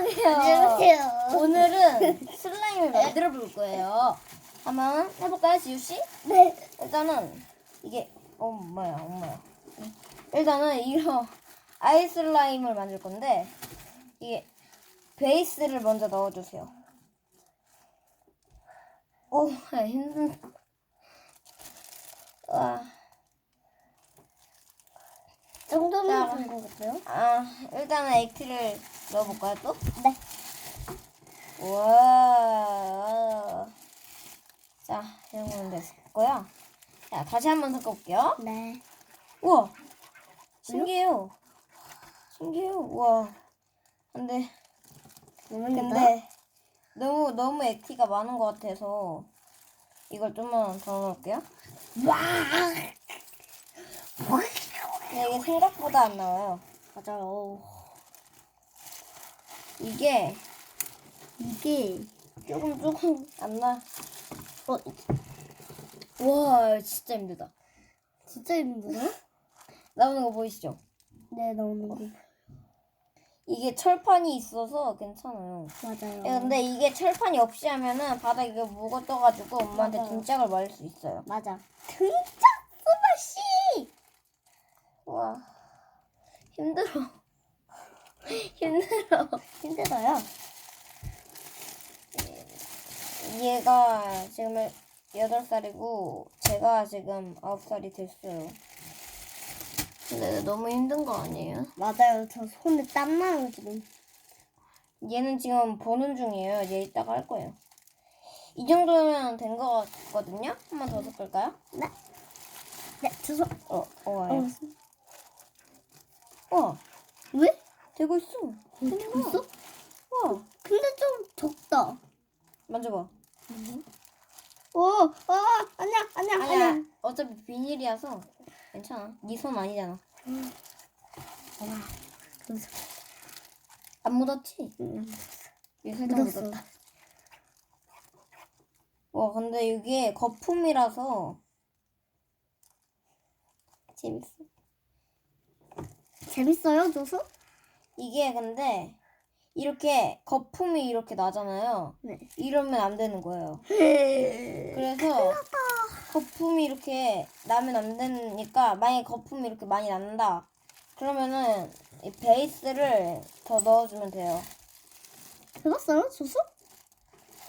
안녕하세요. 오늘은 슬라임을 만들어 볼 거예요. 한번 해볼까요, 지우 씨? 네. 일단은 이게 엄마야, 엄마야. 일단은 이런 아이스 슬라임을 만들 건데 이게 베이스를 먼저 넣어주세요. 오, 힘든. 와, 정도면 자. 된것 같아요. 아 일단은 액티를 넣어볼까요 또? 네. 우와. 자, 이 정도면 됐고요. 자, 다시 한번 섞어볼게요. 네. 우와. 신기해요. 신기해요. 우와. 근데, 근데 근데, 너무, 너무 액티가 많은 것 같아서, 이걸 좀만 더 넣을게요. 와. 근데 이게 생각보다 안 나와요. 맞아요. 이게 이게 조금, 조금 안 나. 어 와, 진짜 힘들다. 진짜 힘드네. 나오는 거 보이시죠? 네 나오는 거 이게 철판이 있어서 괜찮아요. 맞아요. 예, 근데 이게 철판이 없이 하면은 바닥에 묵어 떠가지고 엄마한테 맞아요. 등짝을 맞을 수 있어요. 맞아. 등짝 스마시. 와 힘들어. 힘들어. 힘들어요. 얘가 지금 8살이고 제가 지금 9살이 됐어요. 근데 너무 힘든 거 아니에요? 맞아요. 저 손에 땀 나요 지금. 얘는 지금 보는 중이에요. 얘 이따가 할 거예요. 이 정도면 된 거 같거든요? 한 번 더 섞을까요? 네. 네. 저 손. 어, 어, 어. 와요. 와, 왜? 되고 있어. 되고 있어? 와, 근데 좀 적다. 만져봐. 오, 아, 아니야, 아니야, 아니야, 아니야. 어차피 비닐이라서 괜찮아. 네 손 아니잖아. 와, 그래서 안 묻었지? 음, 얘 살짝 묻었어. 묻었다. 와, 근데 이게 거품이라서 재밌어. 재밌어요, 조수? 이게 근데 이렇게 거품이 이렇게 나잖아요. 네. 이러면 안 되는 거예요. 그래. 그래서 거품이 이렇게 나면 안 되니까 만약에 거품이 이렇게 많이 난다. 그러면은 이 베이스를 더 넣어주면 돼요. 해봤어요, 조수?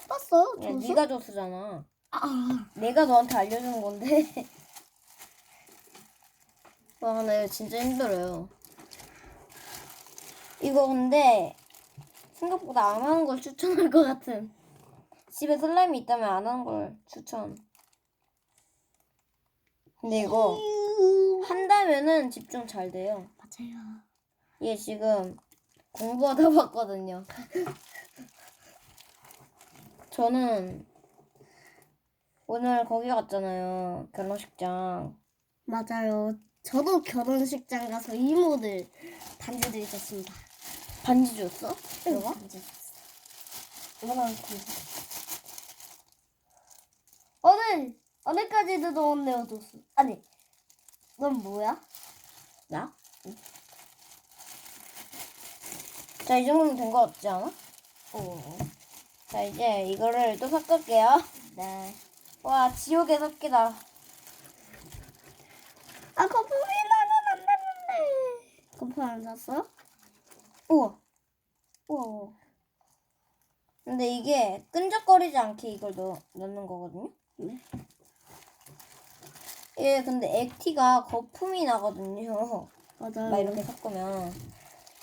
해봤어요, 그냥 조수? 네가 조수잖아. 아, 내가 너한테 알려준 건데. 와, 근데 이거 진짜 힘들어요. 이거 근데 생각보다 안 하는 걸 추천할 것 같은. 집에 슬라임이 있다면 안 하는 걸 추천. 근데 이거 한다면은 집중 잘 돼요. 맞아요. 얘 지금 공부하다 봤거든요. 저는 오늘 거기 갔잖아요. 결혼식장. 맞아요. 저도 결혼식장 가서 이모들 반지를 입었습니다. 반지 줬어? 응, 너가? 반지 입었어. 이거는 반지. 오늘, 오늘까지도 넣었네요, 조수. 아니, 넌 뭐야? 나? 자, 이 정도면 된거 같지 않아? 어. 자, 이제 이거를 또 섞을게요. 네. 와, 지옥의 섞기다. 아, 거품이 나면 안 되는데. 거품 안 샀어? 우와. 우와. 근데 이게 끈적거리지 않게 이걸 넣, 넣는 거거든요. 네. 예, 근데 액티가 거품이 나거든요. 맞아요. 막 이렇게 섞으면.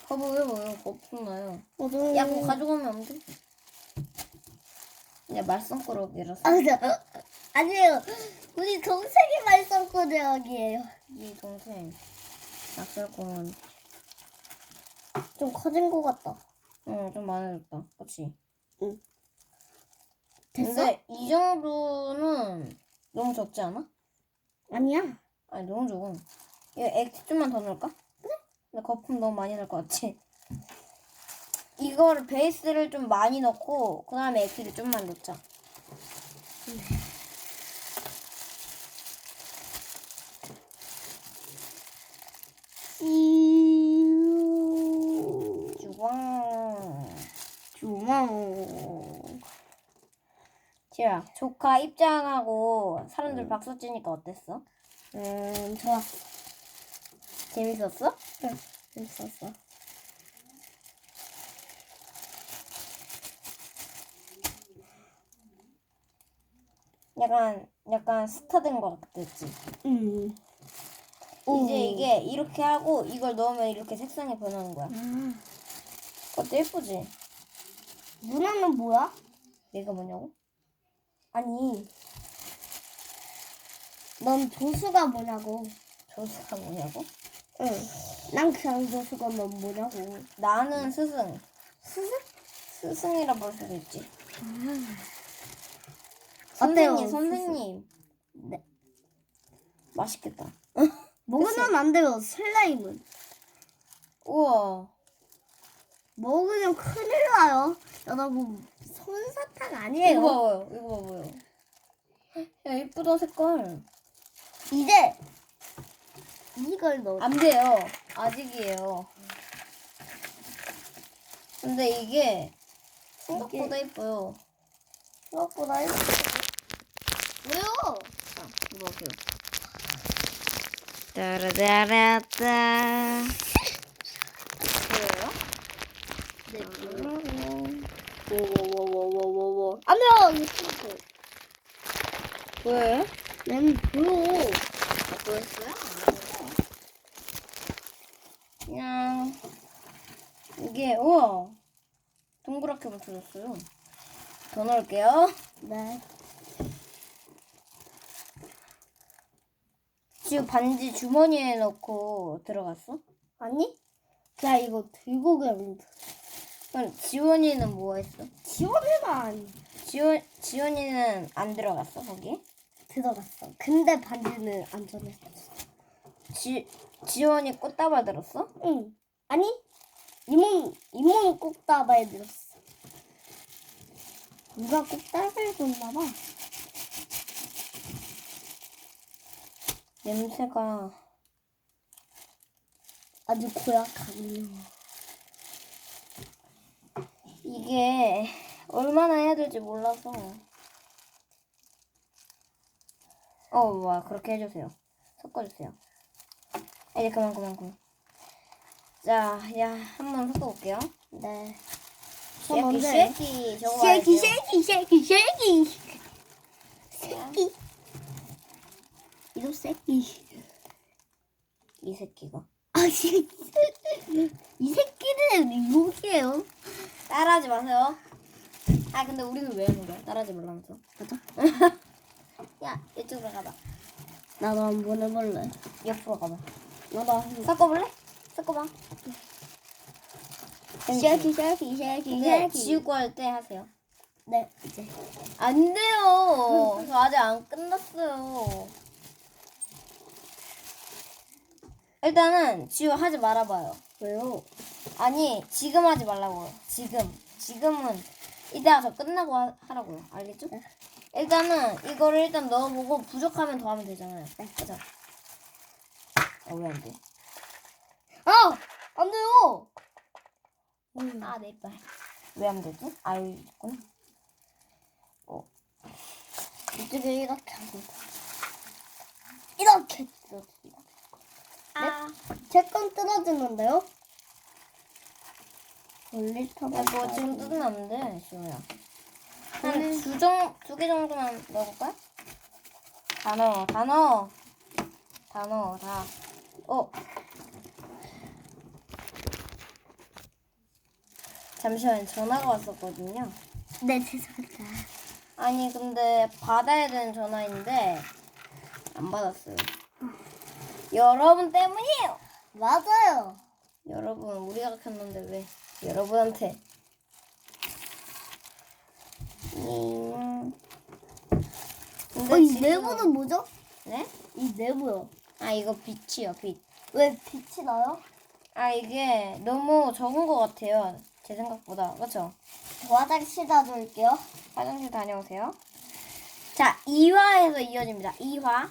거부 왜 뭐요? 거품 나요. 맞아요. 야, 그거 가져가면 안 돼? 그냥 말썽꾸러기라서. 아, 저, 아니에요. 우리 동생이 말썽꾸러기예요. 이 동생. 낯설공은 좀 커진 것 같다. 응, 좀 많아졌다. 그치? 응. 됐어? 근데 이 정도는 너무 적지 않아? 아니야. 아니, 너무 적어. 이거 액티 좀만 더 넣을까? 그래? 근데 거품 너무 많이 넣을 것 같지? 이거를 베이스를 좀 많이 넣고, 그 다음에 액티를 좀만 넣자. 이 주광. 고마워. 지우야, 조카 입장하고 사람들 박수 치니까 어땠어? 음, 좋았어. 재밌었어? 응, 재밌었어. 약간 약간 스타 된 것 같았지. 음. 이제 이게 이렇게 하고 이걸 넣으면 이렇게 색상이 변하는 거야. 아, 그것도 예쁘지? 누나는 뭐야? 내가 뭐냐고? 아니, 넌 조수가 뭐냐고. 조수가 뭐냐고? 응. 난 그냥 조수가 넌 뭐냐고. 나는 스승. 스승? 스승이라 볼 수도 있지. 어때요, 선생님, 선생님. 네. 맛있겠다. 먹으면 안 돼요, 슬라임은. 우와. 먹으면 큰일 나요. 여러분, 손사탕 이거 아니에요. 봐봐요. 이거 봐봐요. 야, 이쁘다, 색깔. 이제 이걸 넣어. 안 돼요. 아직이에요. 근데 이게 생각보다 예뻐요. 생각보다 예뻐. 왜요? 자, 이거 보세요. 따라따라따. 보여요? 네. 워워워워워워워. 안 돼요, 유튜브. 보여요? 난 보여. 보였어요? 그냥 이게 우와 동그랗게 붙여졌어요. 더 넣을게요. 네. 지금 반지 주머니에 넣고 들어갔어? 아니? 그냥 이거 들고 그냥 그럼 지원이는 뭐가 있어? 지원해만 지원 지원이는 안 들어갔어 거기? 들어갔어. 근데 반지는 안 전했어. 지 지원이 꽃다발 들었어? 응. 아니? 이모는, 이모는 꼭다발 들었어. 누가 꼭다발 줬나 봐. 냄새가 아주 고약하군요. 이게 얼마나 해야 될지 몰라서. 어, 와 그렇게 해주세요. 섞어주세요. 아, 이제 그만 그만 그만. 자, 야 한번 섞어볼게요. 네. 쉐키 먼저 쉐키 저거 쉐키, 알죠? 쉐키, 쉐키, 쉐키. 쉐키. 이거 쉐키. 이 새끼가 아, 쉐키. 이 새끼는 욕이에요. 따라하지 마세요. 아 근데 우리는 왜 하는 거야? 따라하지 말라면서. 맞아. 야 이쪽으로 가봐. 나도 한번 해볼래. 옆으로 가봐. 나도 한 섞어볼래? 섞어봐. 쉐키, 쉐키, 쉐키, 근데 쉐키. 지우고 할 때 하세요. 네, 이제. 안 돼요. 저 아직 안 끝났어요. 일단은 지우 하지 말아봐요. 왜요? 아니 지금 하지 말라고요. 지금 지금은 이따가 저 끝나고 하, 하라고요. 알겠죠? 네. 일단은 이거를 일단 넣어보고 부족하면 더 하면 되잖아요. 그죠? 아왜 안 돼? 아! 안 돼요! 아, 내 이빨. 왜안 되지? 아, 여기 있구나. 이쪽에 이렇게 하고. 이렇게 뜯어줍니다. 아, 제건 뜯어주는데요? 원리터 야, 뭐 지금 뜯으면 안 돼, 시호야. 오늘- 한두 정, 두 개 정도만 넣어볼까요? 다 넣어, 다 넣어. 다 넣어, 다. 어. 잠시만요, 전화가 왔었거든요. 네, 죄송합니다. 아니, 근데 받아야 되는 전화인데, 안 받았어요. 여러분 때문이에요! 맞아요. 여러분, 우리가 켰는데 왜 여러분한테? 음. 근데 어, 이 지금- 내부는 뭐죠? 네? 이 내부요. 아 이거 빛이요 빛. 왜 빛이 나요? 아 이게 너무 적은 것 같아요. 제 생각보다 그렇죠? 화장실 다녀올게요. 화장실 다녀오세요. 자 2화에서 이어집니다. 2화. 와.